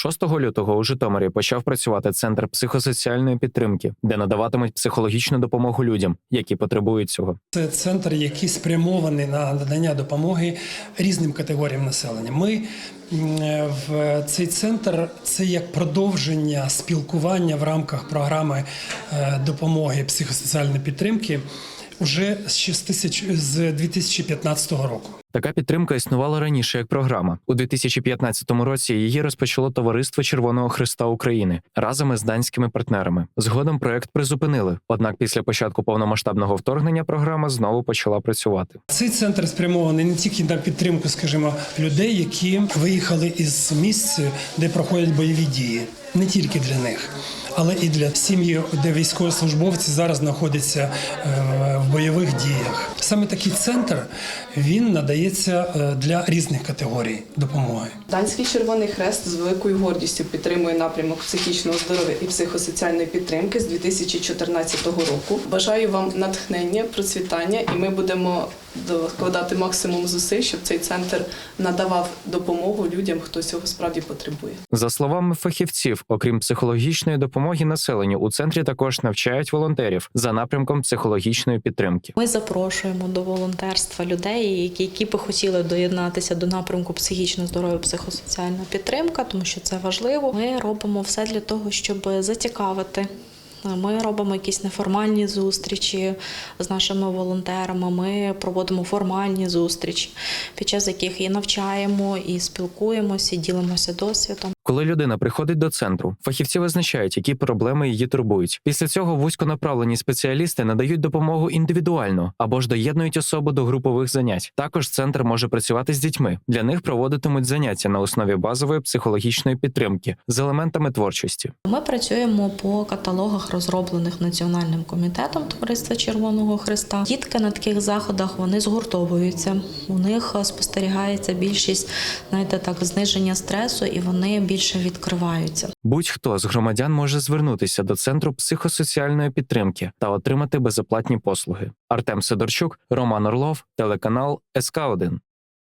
6 лютого у Житомирі почав працювати центр психосоціальної підтримки, де надаватимуть психологічну допомогу людям, які потребують цього. Це центр, який спрямований на надання допомоги різним категоріям населення. Ми в цей центр це як продовження спілкування в рамках програми е, допомоги психосоціальної підтримки уже з 6 тисяч з 2015 року. Така підтримка існувала раніше як програма. У 2015 році її розпочало Товариство Червоного Христа України разом із данськими партнерами. Згодом проект призупинили. Однак після початку повномасштабного вторгнення програма знову почала працювати. Цей центр спрямований не тільки на підтримку, скажімо, людей, які виїхали із місць, де проходять бойові дії, не тільки для них, але і для сім'ї, де військовослужбовці зараз знаходяться е, в бойових діях. Саме такий центр він надається е, для різних категорій допомоги. Данський Червоний Хрест з великою гордістю підтримує напрямок психічного здоров'я і психосоціальної підтримки з 2014 року. Бажаю вам натхнення, процвітання, і ми будемо докладати максимум зусиль, щоб цей центр надавав допомогу людям, хто цього справді потребує. За словами фахівців, окрім психологічної допомоги населенню, у центрі також навчають волонтерів за напрямком психологічної підтримки. Ми запрошуємо до волонтерства людей, які, які би хотіли доєднатися до напрямку психічного здоров'я, психосоціальна підтримка, тому що це важливо. Ми робимо все для того, щоб зацікавити. Ми робимо якісь неформальні зустрічі з нашими волонтерами. Ми проводимо формальні зустрічі, під час яких і навчаємо, і спілкуємося, і ділимося досвідом. Коли людина приходить до центру, фахівці визначають, які проблеми її турбують. Після цього вузьконаправлені спеціалісти надають допомогу індивідуально або ж доєднують особу до групових занять. Також центр може працювати з дітьми. Для них проводитимуть заняття на основі базової психологічної підтримки з елементами творчості. Ми працюємо по каталогах, розроблених Національним комітетом Товариства Червоного Христа. Дітки на таких заходах вони згуртовуються. У них е, спостерігається більшість, знаєте, так, зниження стресу, і вони більше відкриваються. Будь-хто з громадян може звернутися до центру психосоціальної підтримки та отримати безоплатні послуги. Артем Сидорчук, Роман Орлов, телеканал СК 1